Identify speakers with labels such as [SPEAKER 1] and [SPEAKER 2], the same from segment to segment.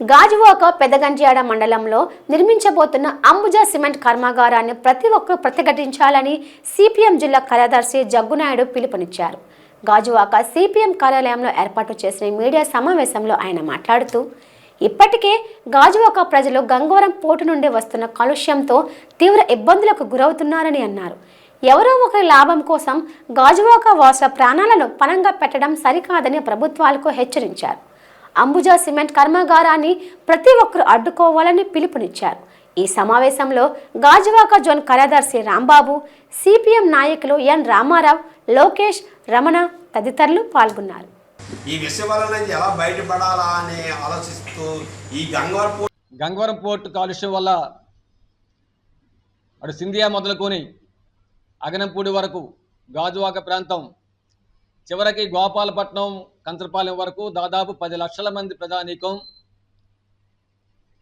[SPEAKER 1] గాజువాక పెదగంజియాడ మండలంలో నిర్మించబోతున్న అంబుజా సిమెంట్ కర్మాగారాన్ని ప్రతి ఒక్కరూ ప్రతిఘటించాలని సిపిఎం జిల్లా కార్యదర్శి జగ్గునాయుడు పిలుపునిచ్చారు. గాజువాక సిపిఎం కార్యాలయంలో ఏర్పాటు చేసిన మీడియా సమావేశంలో ఆయన మాట్లాడుతూ ఇప్పటికే గాజువాక ప్రజలు గంగవరం పోటు నుండి వస్తున్న కాలుష్యంతో తీవ్ర ఇబ్బందులకు గురవుతున్నారని అన్నారు. ఎవరో ఒకరి లాభం కోసం గాజువాక వాసుల ప్రాణాలను పణంగా పెట్టడం సరికాదని ప్రభుత్వాలకు హెచ్చరించారు. అంబుజా సిమెంట్ కర్మాగారాన్ని ప్రతి ఒక్కరూ అడ్డుకోవాలని పిలుపునిచ్చారు. ఈ సమావేశంలో గాజువాక జోన్ కార్యదర్శి రాంబాబు సిపిఎం నాయకులు ఎన్ రామారావు లోకేష్ రమణ తదితరులు పాల్గొన్నారు.
[SPEAKER 2] ఈ విషయాల నుంచి ఎలా బయటపడాలా అని ఆలోచిస్తూ ఈ గంగవరపు
[SPEAKER 3] గంగవరం పోర్టు కాలుష్యం వల్ల అటు సింధియా మొదలుకొని అగనంపూడి వరకు గాజువాక ప్రాంతం చివరికి గోపాలపట్నం కంచరపాలెం వరకు దాదాపు పది లక్షల మంది ప్రజానీకం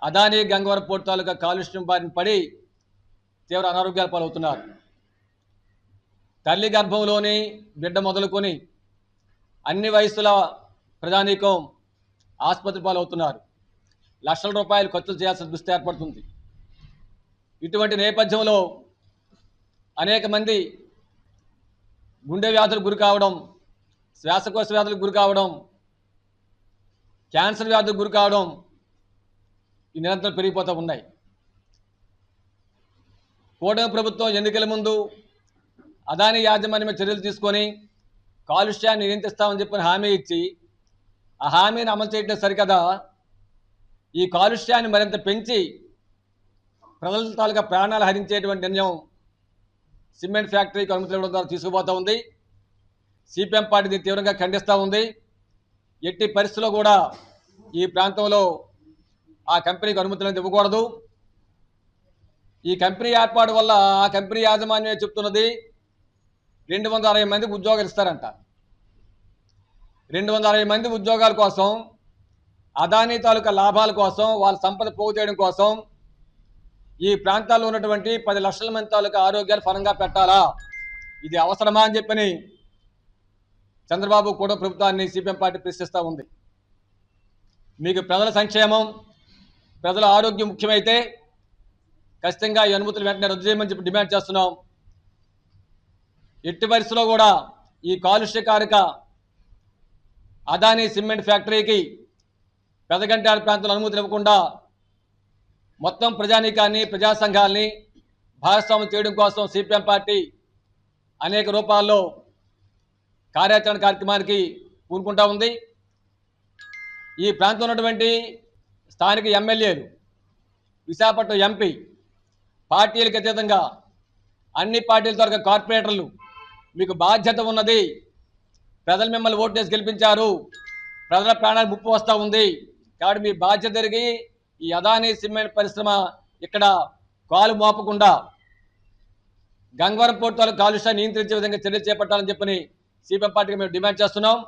[SPEAKER 3] అదానీ గంగవరం పోర్టు తాలూకా కాలుష్యం బారిన పడి తీవ్ర అనారోగ్యాల పాలవుతున్నారు. తల్లి గర్భంలోని బిడ్డ మొదలుకొని అన్ని వయసుల ప్రజానీకం ఆసుపత్రి పాలవుతున్నారు. లక్షల రూపాయలు ఖర్చు చేయాల్సిన దుస్థితి ఏర్పడుతుంది. ఇటువంటి నేపథ్యంలో అనేక మంది గుండె వ్యాధులకు గురి కావడం శ్వాసకోశ వ్యాధులకు గురి కావడం క్యాన్సర్ వ్యాధులకు గురి కావడం ఈ నిరంతరం పెరిగిపోతూ ఉన్నాయి. కూటమి ప్రభుత్వం ఎన్నికల ముందు అదాని యాజమాన్యమే చర్యలు తీసుకొని కాలుష్యాన్ని నియంత్రిస్తామని చెప్పిన హామీ ఇచ్చి ఆ హామీని అమలు చేయడం సరికదా? ఈ కాలుష్యాన్ని మరింత పెంచి ప్రజల తాలూకా ప్రాణాలు హరించేటువంటి నిర్ణయం సిమెంట్ ఫ్యాక్టరీకి అనుమతి ఇవ్వడం ద్వారా తీసుకుపోతూ ఉంది. సిపిఎం పార్టీ తీవ్రంగా ఖండిస్తూ ఉంది. ఎట్టి పరిస్థితుల్లో కూడా ఈ ప్రాంతంలో ఆ కంపెనీకి అనుమతులను ఇవ్వకూడదు. ఈ కంపెనీ ఏర్పాటు వల్ల ఆ కంపెనీ యాజమాన్యమే చెప్తున్నది రెండు వందల అరవై మందికి ఉద్యోగాలు ఇస్తారంట. రెండు వందల అరవై మంది ఉద్యోగాల కోసం అదానీ తాలూకా లాభాల కోసం వాళ్ళ సంపద పోగు చేయడం కోసం ఈ ప్రాంతాల్లో ఉన్నటువంటి పది లక్షల మంది తాలూకా ఆరోగ్యాలు ఫలంగా పెట్టాలా? ఇది అవసరమా అని చెప్పని చంద్రబాబు కూడా ప్రభుత్వాన్ని సిపిఎం పార్టీ ప్రశ్నిస్తూ ఉంది. మీకు ప్రజల సంక్షేమం ప్రజల ఆరోగ్యం ముఖ్యమైతే ఖచ్చితంగా ఈ అనుమతులు వెంటనే రద్దు చేయమని చెప్పి డిమాండ్ చేస్తున్నాం. ఎట్టి పరిస్థితుల్లో కూడా ఈ కాలుష్యకారక అదానీ సిమెంట్ ఫ్యాక్టరీకి పెదగంటాడ ప్రాంతంలో అనుమతులు ఇవ్వకుండా మొత్తం ప్రజానీకాన్ని ప్రజా సంఘాలని భాగస్వామ్యం చేయడం కోసం సిపిఎం పార్టీ అనేక రూపాల్లో కార్యాచరణ కార్యక్రమానికి పూనుకుంటా ఉంది. ఈ ప్రాంతంలో ఉన్నటువంటి స్థానిక ఎమ్మెల్యేలు విశాఖపట్నం ఎంపీ పార్టీలకు అతీతంగా అన్ని పార్టీల తరగతి కార్పొరేటర్లు మీకు బాధ్యత ఉన్నది. ప్రజలు మిమ్మల్ని ఓటు వేసి గెలిపించారు. ప్రజల ప్రాణాలు ముప్పు వస్తూ ఉంది. కాబట్టి మీ బాధ్యత జరిగి ఈ అదానీ సిమెంట్ పరిశ్రమ ఇక్కడ కాలు మోపకుండా గంగవరం పోర్టు కాలుష్యాన్ని నియంత్రించే విధంగా చర్యలు చేపట్టాలని చెప్పని సిపిఎం పార్టీకి మేము డిమాండ్ చేస్తున్నాం.